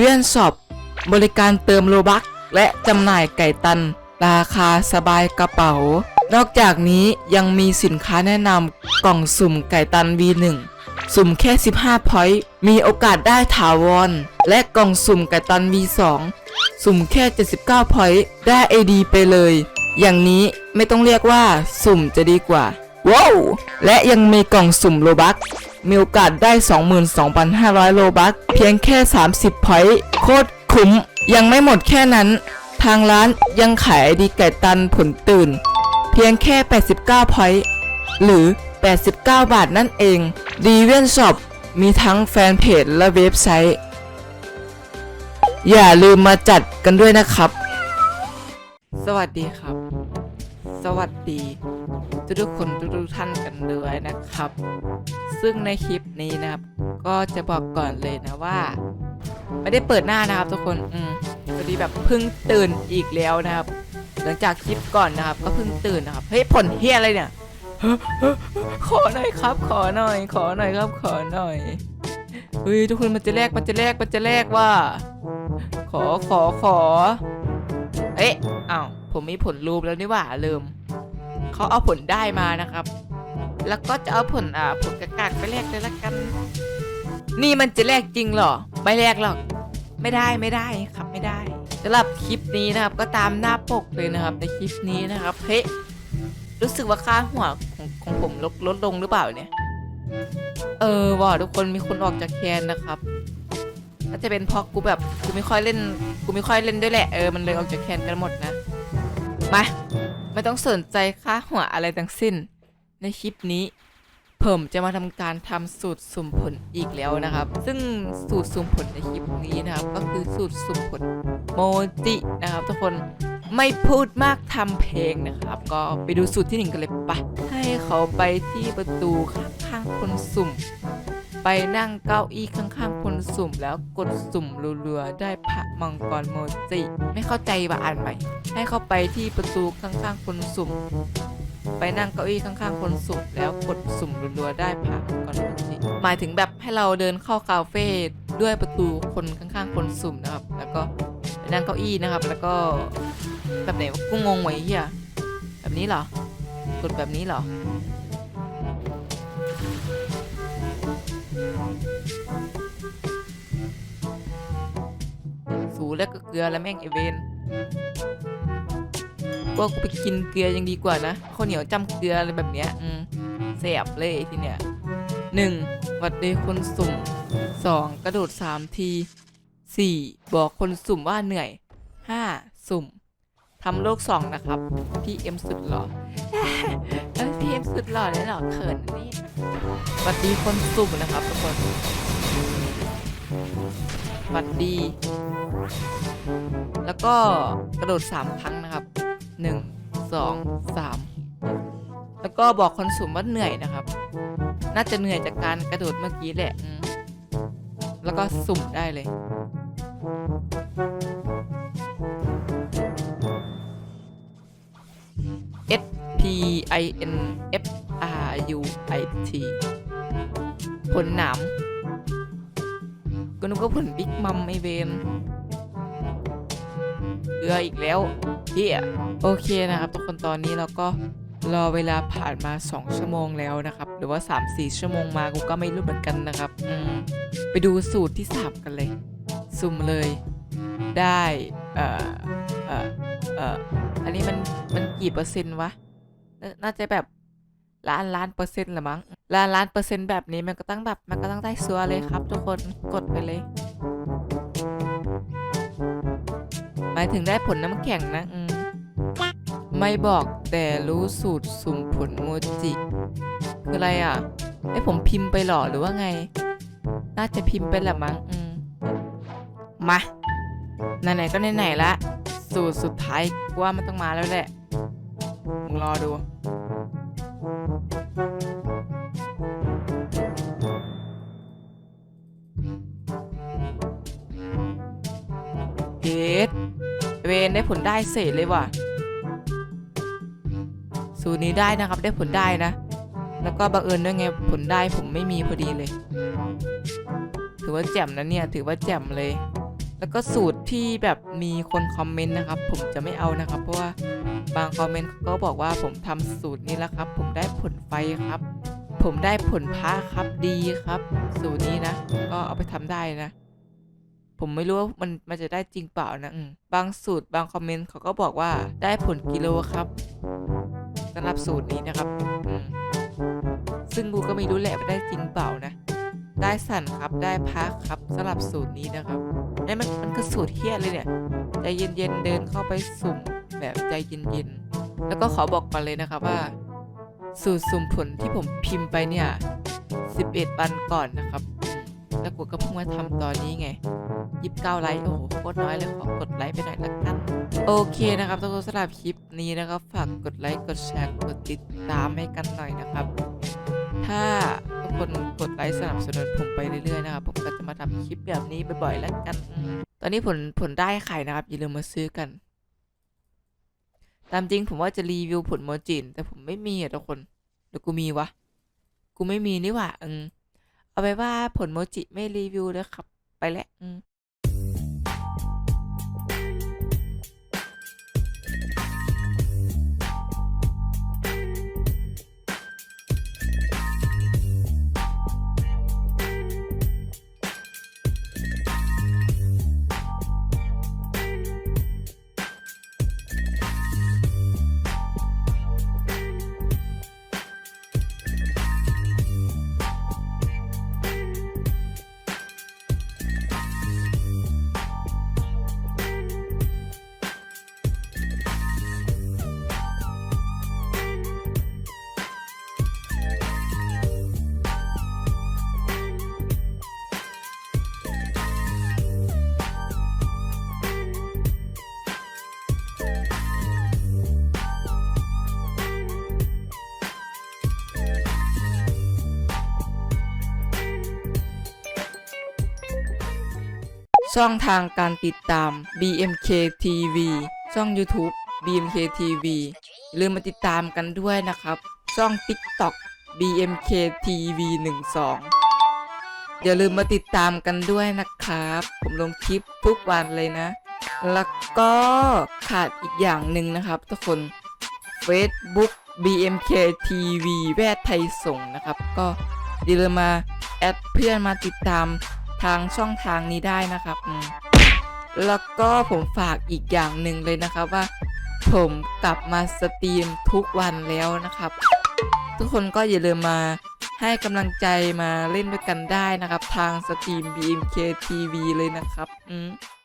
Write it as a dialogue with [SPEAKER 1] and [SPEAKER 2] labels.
[SPEAKER 1] เวียนช็อปบริการเติมโลบักและจำหน่ายไก่ตัน ราคาสบายกระเป๋า นอกจากนี้ยังมีสินค้าแนะนำกล่องสุ่มไก่ตัน V1 สุ่มแค่ 15 พอยต์ มีโอกาสได้ถาวร และกล่องสุ่มไก่ตัน V2 สุ่มแค่ 79 พอยต์ ได้ AD ไปเลย อย่างนี้ไม่ต้องเรียกว่า สุ่มจะดีกว่า ว้าว และยังมีกล่องสุ่มโลบัก มีโอกาสได้ 22,500 โลบักเพียงแค่ 30 พอยต์โคตรคุ้ม ยังไม่หมดแค่นั้น ทางร้านยังขายไอดีไก่ตันผลตื่น เพียงแค่ 89 พอยต์หรือ 89 บาทนั่นเองดีเวนช็อปมีทั้งแฟนเพจและเว็บไซต์ อย่าลืมมาจัดกันด้วยนะครับ สวัสดีครับ สวัสดี ทุกทุกๆคนทุกทุกๆท่านกันด้วยนะครับ ซึ่งในคลิปนี้นะครับ ก็จะบอกก่อนเลยนะว่า ไม่ได้เปิดหน้านะครับ ทุกคนอืมพอดีแบบเพิ่งตื่นอีกแล้วนะครับ หลังจากคลิปก่อนนะครับ ก็เพิ่งตื่นนะครับเฮ้ยผลเฮียอะไรเนี่ยขอหน่อยครับ ขอหน่อย ขอหน่อยครับ ขอหน่อยเฮ้ยทุกคนมันจะแลกมันจะแลกมันจะแลกว่า ขอขอขอ เอ๊ะอ้าวผมมีผลรูปแล้วนี่หว่าลืม เขาเอาผลได้มานะครับ แล้วก็จะเอาผลอ่าผลกระกากไปแลกเลยละกัน นี่มันจะแลกจริงหรอ ไม่แลกหรอก ไม่ได้ไม่ได้ครับไม่ได้สำหรับคลิปนี้นะครับ ก็ตามหน้าปกเลยนะครับ ในคลิปนี้นะครับเฮ้ยรู้สึกว่าค่าหัวของของผมลดลดลงหรือเปล่าเนี่ย เออว่ะทุกคนมีคนออกจากแคนนะครับน่าจะเป็นเพราะกูแบบกูไม่ค่อยเล่น กูไม่ค่อยเล่นด้วยแหละ เออ มันเลยออกจากแคนกันหมดนะ มาไม่ต้องสนใจค่าหัวอะไรทั้งสิ้น ในคลิปนี้ ผมจะมาทำการทำสูตรสุ่มผลอีกแล้วนะครับ ซึ่งสูตรสุ่มผลในคลิปนี้นะครับ ก็คือสูตรสุ่มผลโมจินะครับ ทุกคนไม่พูดมากทำเพลงนะครับ ก็ไปดูสูตรที่หนึ่งกันเลยปะให้เขาไปที่ประตูข้างๆคนสุ่ม ไปนั่งเก้าอี้ข้างๆค สุ่มแล้วกดสุ่มรัวๆได้พระมังกรโมจิ ไม่เข้าใจว่าอ่านใหม่ ให้เข้าไปที่ประตูข้างๆคนสุ่ม ไปนั่งเก้าอี้ข้างๆคนสุ่มแล้วกดสุ่มรัวๆได้ผ่านก่อนโมจิ หมายถึงแบบให้เราเดินเข้าคาเฟ่ด้วยประตูคนข้างๆคนสุ่มนะครับ แล้วก็ไปนั่งเก้าอี้นะครับ แล้วก็แบบไหนกูงงไว้เฮียแบบนี้เหรอกดแบบนี้เหรอ แล้วก็เกลือแล้วแม่งไอเวนว่ากูไปกินเกลือยังดีกว่านะข้าวเหนียวจำเกลืออะไรแบบเนี้ยอืมเสียบเลยทีเนี้ยหนึ่งวัดดีคนสุ่มสองกระโดดสามทีสี่บอกคนสุ่มว่าเหนื่อยห้าสุ่มทำโลกสองนะครับพี่เอ็มสุดหล่อเอ้ยพี่เอ็มสุดหล่อเลยเหรอเขินนี่วัดดีคนสุ่มนะครับทุกคนวัดดี แล้วก็กระโดด 3 ครั้งนะครับ 1 2 3 แล้วก็บอกคนสุ่มว่าเหนื่อยนะครับ น่าจะเหนื่อยจากการกระโดดเมื่อกี้แหละแล้วก็สุ่มได้เลย S P I N F R U I T ผลหนาม ก็นึกว่าผลบิ๊กมัมไอเวนเกลืออีกแล้วเฮียโอเคนะครับทุกคนตอนนี้เราก็รอเวลาผ่านมา 2 ชั่วโมงแล้วนะครับ หรือว่า 3-4 ชั่วโมงมากูก็ไม่รู้เหมือนกันนะครับอืมไปดูสูตรที่ 3 กันเลย สุ่มเลยได้เอ่อเอ่อเอ่ออันนี้มันมันกี่เปอร์เซ็นต์วะนน่าจะแบบ ล้านล้านเปอร์เซ็นต์ละมั้งล้านล้านเปอร์เซ็นต์แบบนี้มันก็ต้องแบบมันก็ต้องได้ซัวเลยครับ ทุกคนกดไปเลย หมายถึงได้ผลน้ำแข็งนะอืมไม่บอกแต่รู้สูตรสุ่มผลโมจิคืออะไรอะไอ้ผมพิมพ์ไปหรอหรือว่าไง น่าจะพิมพ์ไปละมั้งอืมมาไหนๆก็ไหนๆละ สูตรสุดท้ายว่ามันต้องมาแล้วแหละมึงรอดู ดเวนได้ผลได้เศษเลยว่ะ สูตรนี้ได้นะครับได้ผลได้นะ แล้วก็บังเอิญด้วยไงผลได้ผมไม่มีพอดีเลย ถือว่าแจ่มนะเนี่ยถือว่าแจ่มเลย แล้วก็สูตรที่แบบมีคนคอมเมนต์นะครับ ผมจะไม่เอานะครับ เพราะว่าบางคอมเมนต์ก็บอกว่าผมทำสูตรนี้แล้วครับ ผมได้ผลไฟครับ ผมได้ผลพระครับดีครับ สูตรนี้นะ ก็เอาไปทำได้นะ ผมไม่รู้ว่ามันมันจะได้จริงเปล่านะอืมบางสูตรบางคอมเมนต์เขาก็บอกว่าได้ผลกิโลครับสำหรับสูตรนี้นะครับอืมซึ่งกูก็ไม่รู้แหละว่าได้จริงเปล่านะ ได้สั่นครับได้พักครับสำหรับสูตรนี้นะครับไอ้ยมันมันคือสูตรเฮี้ยเลยเนี่ยใจเย็นๆเดินเข้าไปสุ่มแบบใจเย็นๆแล้วก็ขอบอกก่อนเลยนะครับว่า สูตรสุ่มผลที่ผมพิมพ์ไปเนี่ย 11 วันก่อนนะครับอืม แล้วกูก็เพิ่งมาทำตอนนี้ไง29ไลค์โอ้โหโคตรน้อยเลยขอกดไลค์ไปหน่อยละกันโอเคนะครับทุกคนสำหรับคลิปนี้นะครับฝากกดไลค์กดแชร์กดติดตามให้กันหน่อยนะครับ ถ้าทุกคนกดไลค์สนับสนุนผมไปเรื่อยๆนะครับผมก็จะมาทำคลิปแบบนี้บ่อยๆแล้วกัน ตอนนี้ผลผลได้ไข่นะครับอย่าลืมมาซื้อกัน ตามจริงผมว่าจะรีวิวผลโมจินแต่ผมไม่มีอะทุกคนหรือกูมีวะกูไม่มีนี่หว่าอืม เอาไปว่าผลโมจิไม่รีวิวเลยครับ ไปแล้วอืม ช่องทางการติดตาม BMK TV ช่อง YouTube BMK TV อย่าลืมมาติดตามกันด้วยนะครับ ช่อง TikTok BMK TV 12อย่าลืมมาติดตามกันด้วยนะครับ ผมลงคลิปทุกวันเลยนะ แล้วก็ขาดอีกอย่างหนึ่งนะครับทุกคน Facebook BMK TV แวดไทยส่งนะครับ ก็อย่าลืมมาแอดเพื่อนมาติดตาม ทางช่องทางนี้ได้นะครับ แล้วก็ผมฝากอีกอย่างหนึ่งเลยนะครับว่า ผมกลับมาสตรีมทุกวันแล้วนะครับ ทุกคนก็อย่าลืมมาให้กำลังใจมาเล่นด้วยกันได้นะครับ ทางสตรีม BMK TV เลยนะครับ อืม